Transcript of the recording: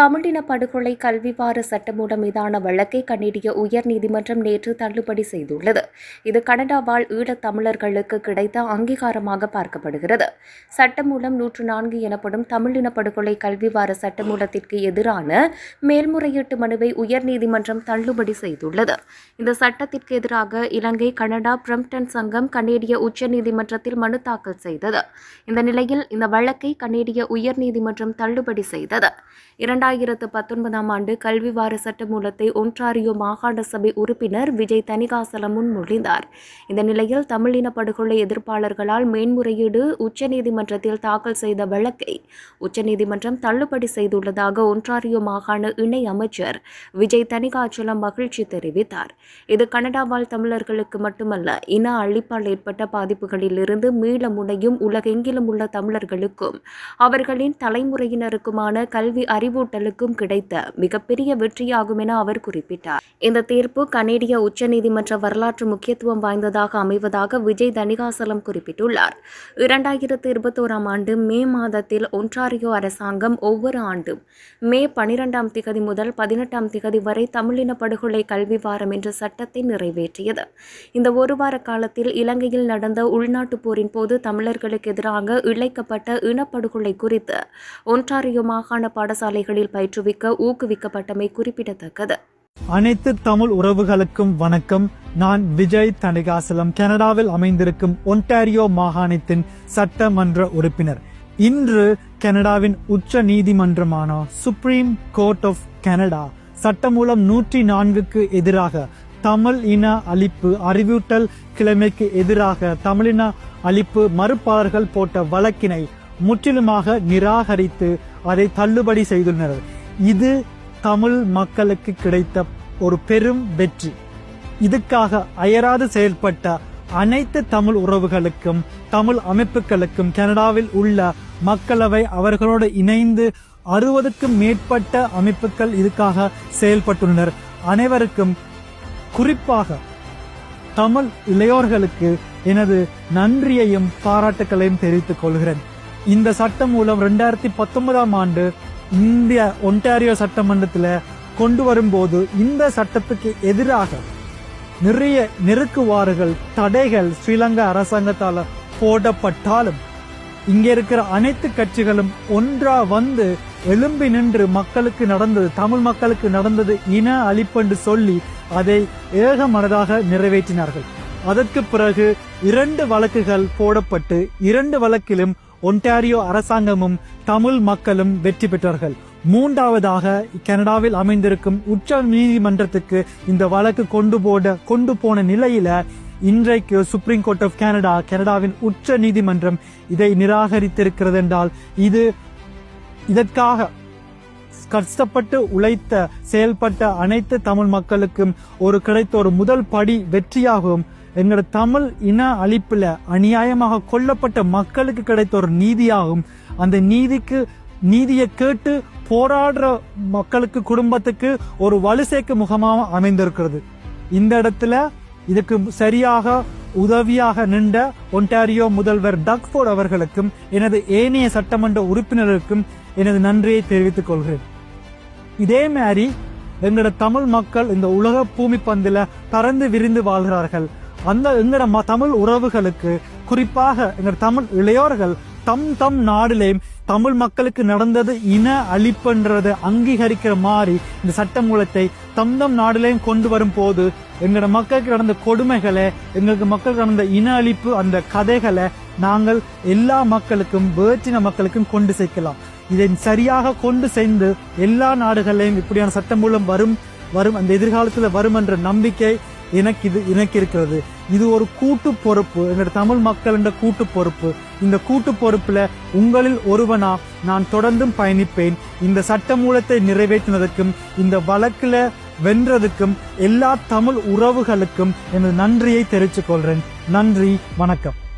தமிழின படுகொலை கல்வி வார சட்டமூலம் மீதான வழக்கை கனேடிய உயர் நீதிமன்றம் நேற்று தள்ளுபடி செய்துள்ளது. இது கனடா வாழ் ஈழத் தமிழர்களுக்கு கிடைத்த அங்கீகாரமாக பார்க்கப்படுகிறது. சட்டமூலம் நூற்று நான்கு எனப்படும் தமிழின படுகொலை கல்வி வார சட்டமூலத்திற்கு எதிரான மேல்முறையீட்டு மனுவை உயர்நீதிமன்றம் தள்ளுபடி செய்துள்ளது. இந்த சட்டத்திற்கு எதிராக இலங்கை கனடா பிரம்டன் சங்கம் கனேடிய உச்சநீதிமன்றத்தில் மனு தாக்கல் செய்தது. இந்த நிலையில் இந்த வழக்கை கனேடிய உயர்நீதிமன்றம் தள்ளுபடி செய்தது. இரண்டாயிரத்தி பத்தொன்பதாம் ஆண்டு கல்வி வார சட்டமூலத்தை ஒன்றாரியோ மாகாண சபை உறுப்பினர் விஜய் தணிகாசலம் முன்மொழிந்தார். இந்த நிலையில் தமிழின படுகொலை எதிர்ப்பாளர்களால் மேன்முறையீடு உச்சநீதிமன்றத்தில் தாக்கல் செய்த வழக்கை உச்சநீதிமன்றம் தள்ளுபடி செய்துள்ளதாக ஒன்றாரியோ மாகாண இணை அமைச்சர் விஜய் தணிகாச்சலம் மகிழ்ச்சி தெரிவித்தார். இது கனடா வாழ் தமிழர்களுக்கு மட்டுமல்ல இன அழிப்பால் ஏற்பட்ட பாதிப்புகளிலிருந்து மீள முனையும் உலகெங்கிலும் உள்ள தமிழர்களுக்கும் அவர்களின் தலைமுறையினருக்குமான கல்வி அறிவூட்டலுக்கும் கிடைத்த மிகப்பெரிய வெற்றியாகும் என அவர் குறிப்பிட்டார். இந்த தீர்ப்பு கனேடிய உச்சநீதிமன்ற வரலாற்று முக்கியத்துவம் வாய்ந்ததாக அமைவதாக விஜய் தணிகாசலம் குறிப்பிட்டுள்ளார். இரண்டாயிரத்து இருபத்தோராம் ஆண்டு மே மாதத்தில் ஒன்றாரியோ அரசாங்கம் ஒவ்வொரு ஆண்டும் மே பனிரெண்டாம் திகதி முதல் பதினெட்டாம் திகதி வரை தமிழின படுகொலை கல்வி வாரம் என்ற சட்டத்தை நிறைவேற்றியது. இந்த ஒரு வார காலத்தில் இலங்கையில் நடந்த உள்நாட்டுப் போரின் போது தமிழர்களுக்கு எதிராக இழைக்கப்பட்ட இனப்படுகொலை குறித்து ஒன்றாரியோ மாகாண பாடசாலைகளில் பயிற்றுவிக்க ஊக்குவிக்கப்பட்டமை குறிப்பிடத்தக்கது. அனைத்து தமிழ் உறவுகளுக்கும் வணக்கம். நான் விஜய் தணிகாசலம் கனடாவில் அமைந்திருக்கும் ஒன்டாரியோ மாகாணத்தின் சட்டமன்ற உறுப்பினர். இன்று கனடாவின் உச்ச நீதிமன்றமான சுப்ரீம் கோர்ட் ஆஃப் கனடா சட்டமூலம் நூற்றி நான்குக்கு எதிராக தமிழ் இன அழிப்பு அறிவூட்டல் கிழமைக்கு எதிராக தமிழின அழிப்பு மறுப்பாளர்கள் போட்ட வழக்கினை முற்றிலுமாக நிராகரித்து அதை தள்ளுபடி செய்துள்ளனர். இது தமிழ் மக்களுக்கு கிடைத்த ஒரு பெரும் வெற்றி. இதுக்காக அயராது செயல்பட்ட அனைத்து தமிழ் உறவுகளுக்கும் தமிழ் அமைப்புகளுக்கும் கனடாவில் உள்ள மக்களவை அவர்களோடு இணைந்து அறுபதுக்கும் மேற்பட்ட அமைப்புகள் இதுக்காக செயல்பட்டுள்ளனர். அனைவருக்கும் குறிப்பாக தமிழ் இளையோர்களுக்கு எனது நன்றியையும் பாராட்டுக்களையும் தெரிவித்துக் கொள்கிறேன். இந்த சட்டம் மூலம் ரெண்டாயிரத்தி பத்தொன்பதாம் ஆண்டு இந்திய ஒன்டாரியோ சட்டமன்றத்தில் கொண்டு வரும்போது இந்த சட்டத்துக்கு எதிராக நிறைய நெருக்குவாறுகள் தடைகள் ஸ்ரீலங்கா அரசாங்கத்தால் போடப்பட்டாலும் இங்க இருக்கிற அனைத்து கட்சிகளும் ஒன்றா வந்து எழும்பி நின்று மக்களுக்கு நடந்தது தமிழ் மக்களுக்கு நடந்தது இன அழிப்பென்று சொல்லி அதை ஏகமனதாக நிறைவேற்றினார்கள். அதற்கு பிறகு இரண்டு வழக்குகள் போடப்பட்டு இரண்டு வழக்கிலும் ஒன்டாரியோ அரசாங்கமும் தமிழ் மக்களும் வெற்றி பெற்றார்கள் மூன்றாவதாக கனடாவில் அமைந்திருக்கும் உச்ச நீதிமன்றத்துக்கு இந்த வழக்கு கொண்டு போட கொண்டு போன நிலையில இன்றைக்கு சுப்ரீம் கோர்ட் ஆஃப் கனடா கனடாவின் உச்ச நீதிமன்றம் இதை நிராகரித்திருக்கிறது என்றால் இது இதற்காக கஷ்டப்பட்டு உழைத்த செயல்பட்ட அனைத்து தமிழ் மக்களுக்கும் ஒரு கிடைத்த ஒரு முதல் படி வெற்றியாகவும் எங்களோட தமிழ் இன அழிப்புல அநியாயமாக கொல்லப்பட்ட மக்களுக்கு கிடைத்த ஒரு நீதியாகும். அந்த நீதிக்கு நீதியை கேட்டு போராடுற மக்களுக்கு குடும்பத்துக்கு ஒரு வலு சேர்க்க முகமாக அமைந்திருக்கிறது. இந்த இடத்துல இதுக்கு சரியாக உதவியாக நின்ற ஒன்டாரியோ முதல்வர் டக்ஃபோர்ட் அவர்களுக்கும் எனது ஏனைய சட்டமன்ற உறுப்பினருக்கும் எனது நன்றியை தெரிவித்துக் கொள்கிறேன். இதே மாதிரி எங்களோட தமிழ் மக்கள் இந்த உலக பூமி பந்தில பறந்து விரிந்து வாழ்கிறார்கள். அந்த எங்களோட ம- தமிழ் உறவுகளுக்கு குறிப்பாக எங்களோட தமிழ் இளையோர்கள் தம் தம் நாடுலேயும் தமிழ் மக்களுக்கு நடந்தது இன அழிப்புன்றதை அங்கீகரிக்கிற மாதிரி இந்த சட்ட மூலத்தை தம் தம் நாடுலேயும் கொண்டு வரும் போது எங்களோட மக்களுக்கு நடந்த கொடுமைகளை எங்களுக்கு மக்களுக்கு நடந்த இன அழிப்பு அந்த கதைகளை நாங்கள் எல்லா மக்களுக்கும் வேற்றின மக்களுக்கும் கொண்டு சேர்க்கலாம். இதை சரியாக கொண்டு சேர்ந்து எல்லா நாடுகளையும் இப்படியான சட்டம் மூலம் வரும் வரும் அந்த எதிர்காலத்தில் வரும் என்ற நம்பிக்கை எனக்கு இது எனக்கு இருக்கிறது. இது ஒரு கூட்டு பொறுப்பு. எங்களோட தமிழ் மக்கள் என்ற கூட்டு பொறுப்பு. இந்த கூட்டு பொறுப்புல உங்களில் ஒருவனா நான் தொடர்ந்தும் பயணிப்பேன். இந்த சட்ட மூலத்தை நிறைவேற்றினதுக்கும் இந்த வழக்குல வென்றதுக்கும் எல்லா தமிழ் உறவுகளுக்கும் எனது நன்றியை தெரிவித்துக் கொள்றேன் நன்றி வணக்கம்.